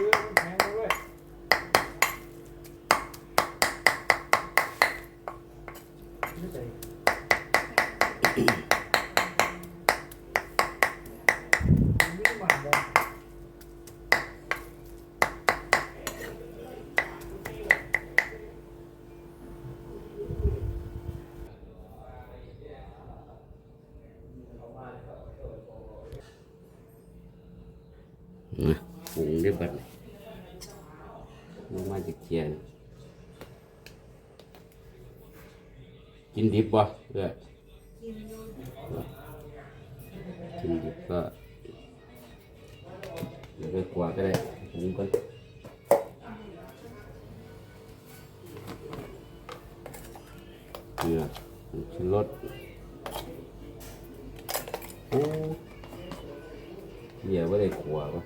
อมันแข็งเลยเว้ยไม่ใส่ไม่ได้หมาบ่นะปรุงได้บัดนี้ลงมาจากเทียน กินดิบบ่เอ้ยกินดิบก็เดี๋ยวไปกว่าก็ได้ปรุงก่อนเกลือชูรสโอ้เหี้ยว่าได้ขวาปะ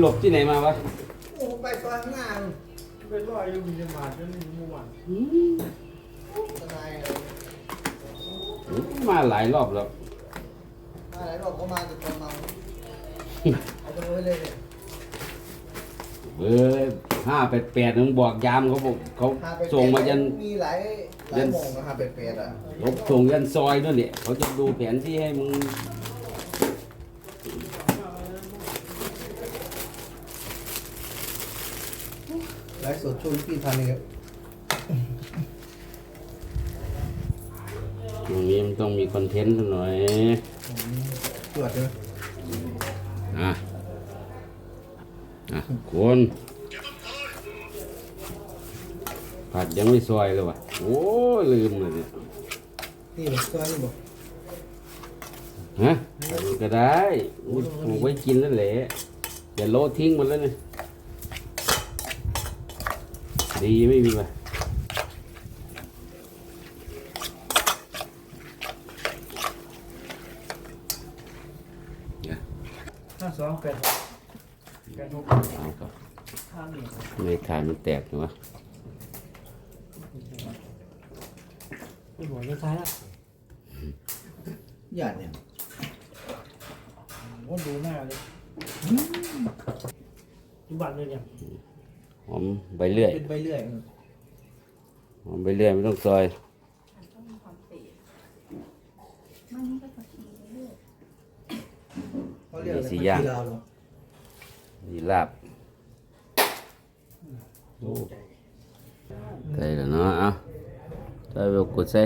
หลบที่ไหนมาวะโอ้ไปตอนงานเป็นร้อยอยู่มีจะมาจนมีเมื่อวานทนายมาหลายรอบแล้วมาหลายรอบก็มาแต่ตอนเมาเอาไปไว้เลยเนี่ยเบอร์ห้าแปดแปดมึงบอกยามเขาบอกเขาหาไปส่งมายันมีหลายหลายโมงนะฮะเป็ดเป็ดอะเขาส่งยันซอยนั่นแหละเขาจะดูแผนที่ให้มึง หลายสดช่วยพี่ทันเลยครับตรงนี้มันต้องมีคอนเทนต์สักหน่อยตรวจเลยอะอะคนผัดยังไม่ซอยเลยวะโอ้ยลืมเลยเนี่ยนี่บอกตัวนี่บอกฮะอันนี้ก็ได้ปลูกไว้กินนั่นแหละอย่าโละทิ้งหมดแล้วเนี่ย ดีไม่มีวะห้าสองแปดแปดหกเอาครับห้าหนึ่งไม่ทานมันแตกหรอวะเป็นหัวจะท้ายละหยาดเนี่ยว่าดูหน้าเลยทุบัตเลยเนี่ยห อมใบเลื่อยเป็นไปเรื่อยหอมใบเลื่อยไม่ต้องซอยเขาเรียกอะไรมีสี่อย่างกีฬาเหรอมีลาบโอ้ใส่แล้วเนาะเอาใส่ไปกดใส่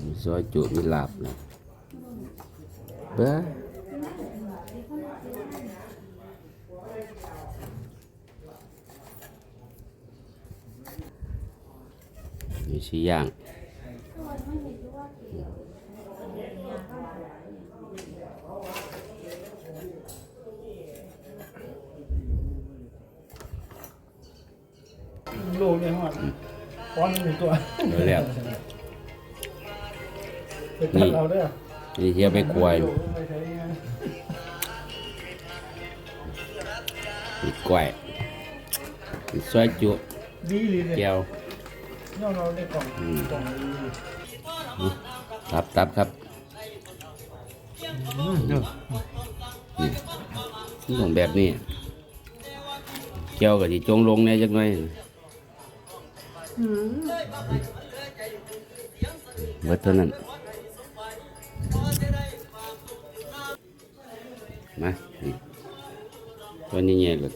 มีซอยจุมีลาบนะ เบ้อมีสี่อย่าง โลเนี่ยฮอดป้อนหนึ่งตัว เดี๋ยวแล้ว เป็นตัดเราด้วย นี่เฮียไปกวยไม่ใช่ไงมีกล้วยมีซอยจุดีเลยเนี่ยแก้วย่อเราได้กล่องกล่องดีครับตับครับอืมเด้อนี่มันต้องแบบนี้แก้วก็สิจงลงแหน่จักหน่อยเบิดเท่านั้น มานี่ตัวนี้ใหญ่เลย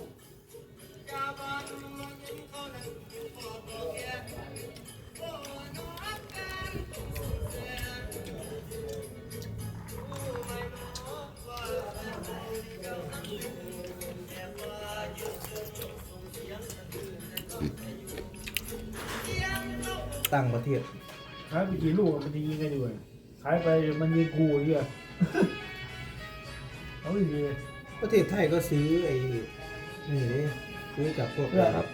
ต่างประเทศขายไปกี่ลูกมันจะยิงกันอยู่ขายไปมันยิงกูเหี้ย เอาอีกทีประเทศไทยก็ซื้อไอ้นี่เลยซื้อกับพวกครับ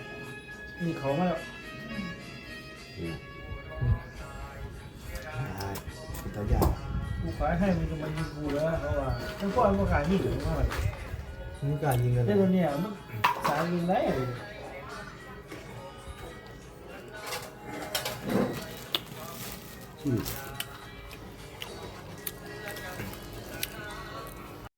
นี่เขามาแล้วนี่อ่าเป็นตัวอย่างกูขายให้มันจะมายิงกูแล้วเขาว่าทั้งก้อนก็ขายนี่ถึงเท่าไหร่นี่การยิงกันแต่ตัวเนี้ยมันสายยิงได้เลยอืม